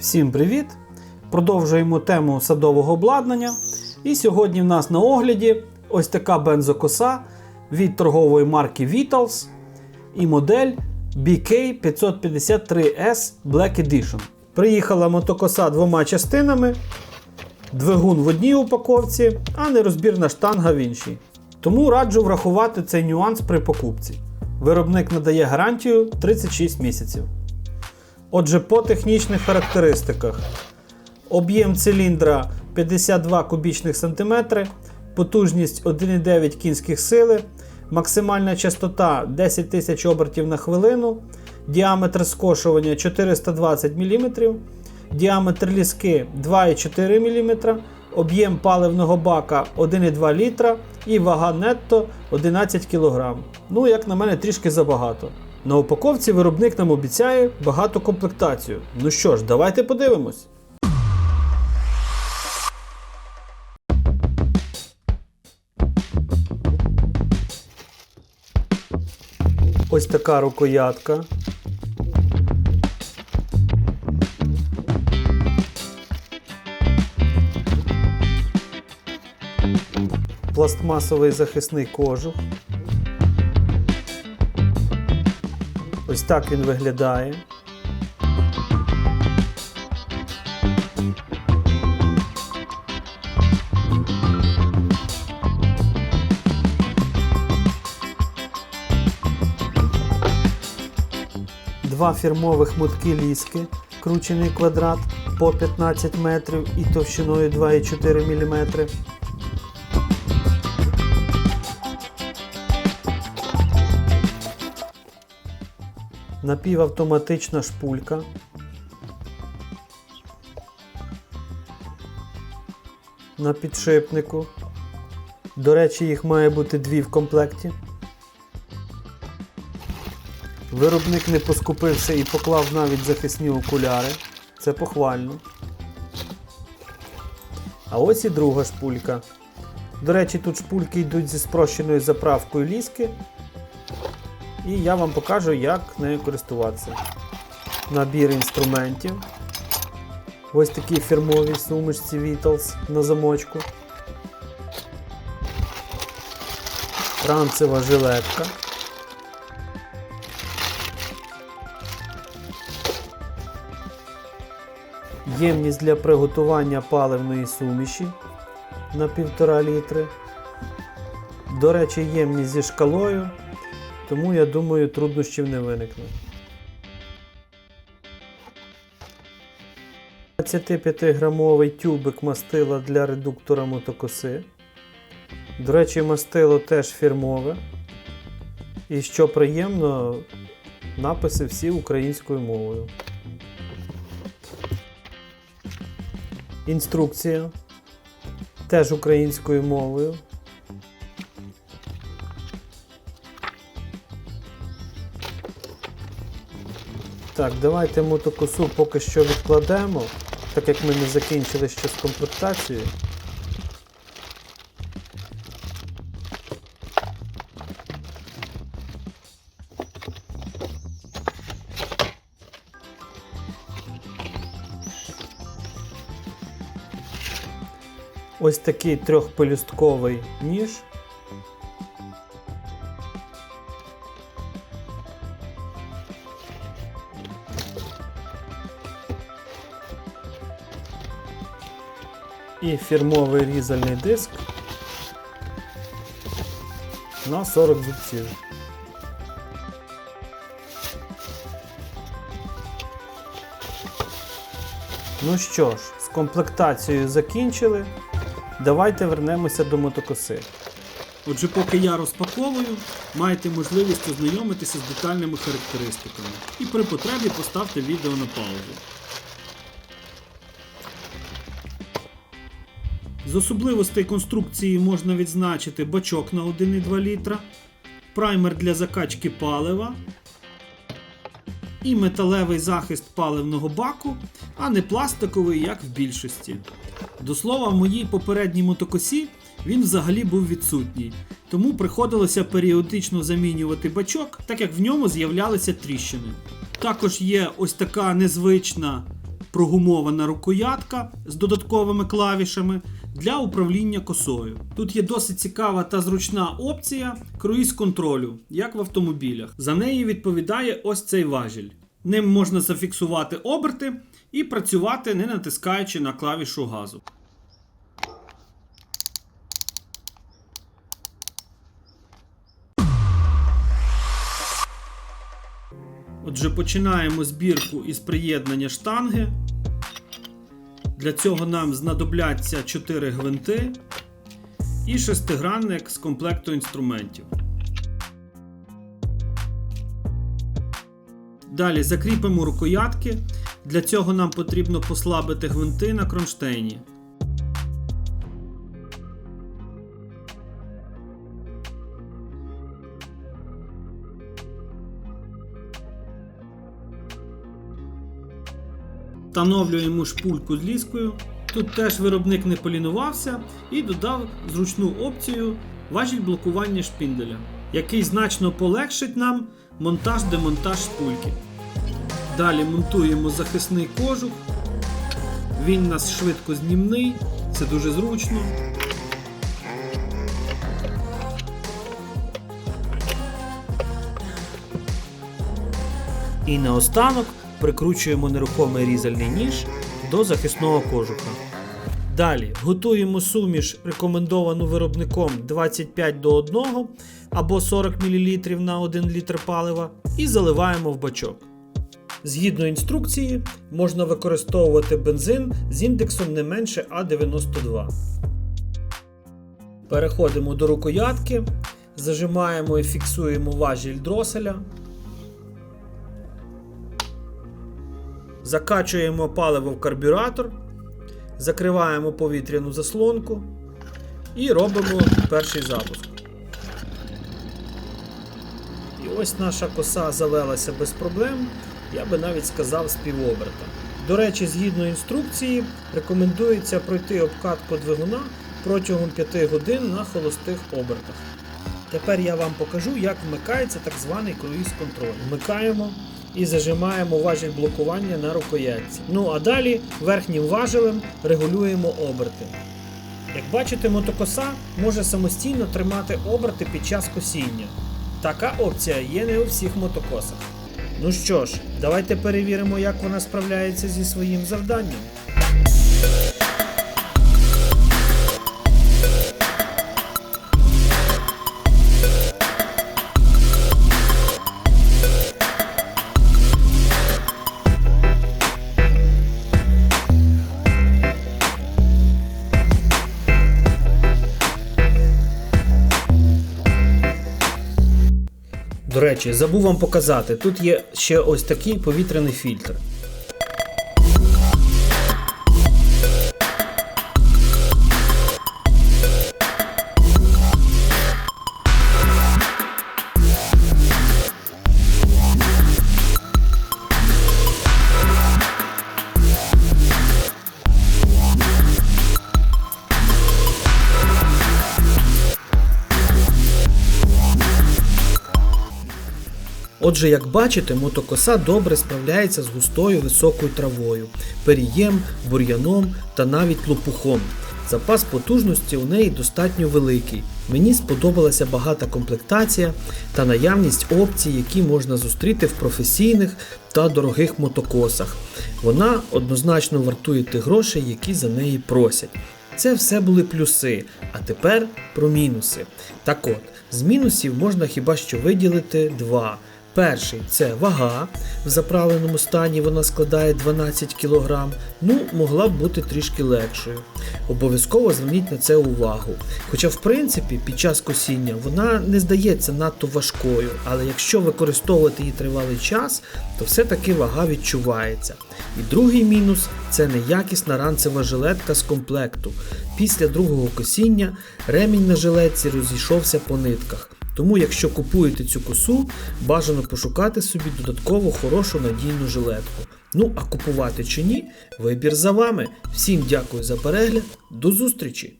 Всім привіт! Продовжуємо тему садового обладнання. І сьогодні в нас на огляді ось така бензокоса від торгової марки Vitals і модель BK553S Black Edition. Приїхала мотокоса двома частинами, двигун в одній упаковці, а нерозбірна штанга в іншій. Тому раджу врахувати цей нюанс при покупці. Виробник надає гарантію 36 місяців. Отже, по технічних характеристиках. Об'єм циліндра 52 кубічних сантиметри, потужність 1,9 кінських сили, максимальна частота 10 тисяч обертів на хвилину, діаметр скошування 420 мм, діаметр ліски 2,4 мм, об'єм паливного бака 1,2 літра і вага нетто 11 кг. Ну, як на мене, трішки забагато. На упаковці виробник нам обіцяє багато комплектацію. Ну що ж, давайте подивимось. Ось така рукоятка. Пластмасовий захисний кожух. Так він виглядає. Два фірмових мотки ліски, кручений квадрат по 15 метрів і товщиною 2,4 мм. Напівавтоматична шпулька. На підшипнику. До речі, їх має бути дві в комплекті. Виробник не поскупився і поклав навіть захисні окуляри. Це похвально. А ось і друга шпулька. До речі, тут шпульки йдуть зі спрощеною заправкою ліски. І я вам покажу, як нею користуватися. Набір інструментів. Ось такі фірмові сумочці Vitals на замочку. Ранцева жилетка. Ємність для приготування паливної суміші на 1,5 літри. До речі, ємність зі шкалою тому я думаю, труднощів не виникне. 25-грамовий тюбик мастила для редуктора мотокоси. До речі, мастило теж фірмове. І що приємно, написи всі українською мовою. Інструкція теж українською мовою. Так, давайте мотокосу поки що відкладемо, так як ми не закінчили ще з комплектацією. Ось такий трьохпелюстковий ніж. І фірмовий різальний диск на 40 зубців. Ну що ж, з комплектацією закінчили. Давайте вернемося до мотокоси. Отже, поки я розпаковую, маєте можливість ознайомитися з детальними характеристиками. І при потребі поставте відео на паузу. З особливостей конструкції можна відзначити бачок на 1,2 літра, праймер для закачки палива і металевий захист паливного баку, а не пластиковий, як в більшості. До слова, в моїй попередній мотокосі він взагалі був відсутній, тому приходилося періодично замінювати бачок, так як в ньому з'являлися тріщини. Також є ось така незвична прогумована рукоятка з додатковими клавішами для управління косою. Тут є досить цікава та зручна опція круїз контролю, як в автомобілях. За неї відповідає ось цей важіль. Ним можна зафіксувати оберти і працювати, не натискаючи на клавішу газу. Отже, починаємо збірку із приєднання штанги. Для цього нам знадобляться 4 гвинти і шестигранник з комплекту інструментів. Далі закріпимо рукоятки. Для цього нам потрібно послабити гвинти на кронштейні. Встановлюємо шпульку з ліскою. Тут теж виробник не полінувався і додав зручну опцію важіль блокування шпінделя, який значно полегшить нам монтаж-демонтаж шпульки. Далі монтуємо захисний кожух. Він у нас швидко знімний, це дуже зручно. І наостанок прикручуємо нерухомий різальний ніж до захисного кожуха. Далі готуємо суміш, рекомендовану виробником 25 до 1 або 40 мл на 1 літр палива і заливаємо в бачок. Згідно інструкції, можна використовувати бензин з індексом не менше А92. Переходимо до рукоятки, зажимаємо і фіксуємо важіль дроселя. Закачуємо паливо в карбюратор, закриваємо повітряну заслонку і робимо перший запуск. І ось наша коса завелася без проблем, я би навіть сказав з півоберта. До речі, згідно інструкції, рекомендується пройти обкатку двигуна протягом 5 годин на холостих обертах. Тепер я вам покажу, як вмикається так званий круїз контроль. Вмикаємо і зажимаємо важіль блокування на рукоятці. Ну а далі верхнім важелем регулюємо оберти. Як бачите, мотокоса може самостійно тримати оберти під час косіння. Така опція є не у всіх мотокосах. Ну що ж, давайте перевіримо, як вона справляється зі своїм завданням. Речі, забув вам показати, тут є ще ось такий повітряний фільтр. Отже, як бачите, мотокоса добре справляється з густою високою травою, перієм, бур'яном та навіть лопухом. Запас потужності у неї достатньо великий. Мені сподобалася багата комплектація та наявність опцій, які можна зустріти в професійних та дорогих мотокосах. Вона однозначно вартує тих грошей, які за неї просять. Це все були плюси, а тепер про мінуси. Так от, з мінусів можна хіба що виділити два. Перший це вага. В заправленому стані вона складає 12 кг, ну могла б бути трішки легшою. Обов'язково зверніть на це увагу. Хоча, в принципі, під час косіння вона не здається надто важкою, але якщо використовувати її тривалий час, то все-таки вага відчувається. І другий мінус це неякісна ранцева жилетка з комплекту. Після другого косіння ремінь на жилетці розійшовся по нитках. Тому, якщо купуєте цю косу, бажано пошукати собі додатково хорошу надійну жилетку. Ну а купувати чи ні, вибір за вами. Всім дякую за перегляд, до зустрічі!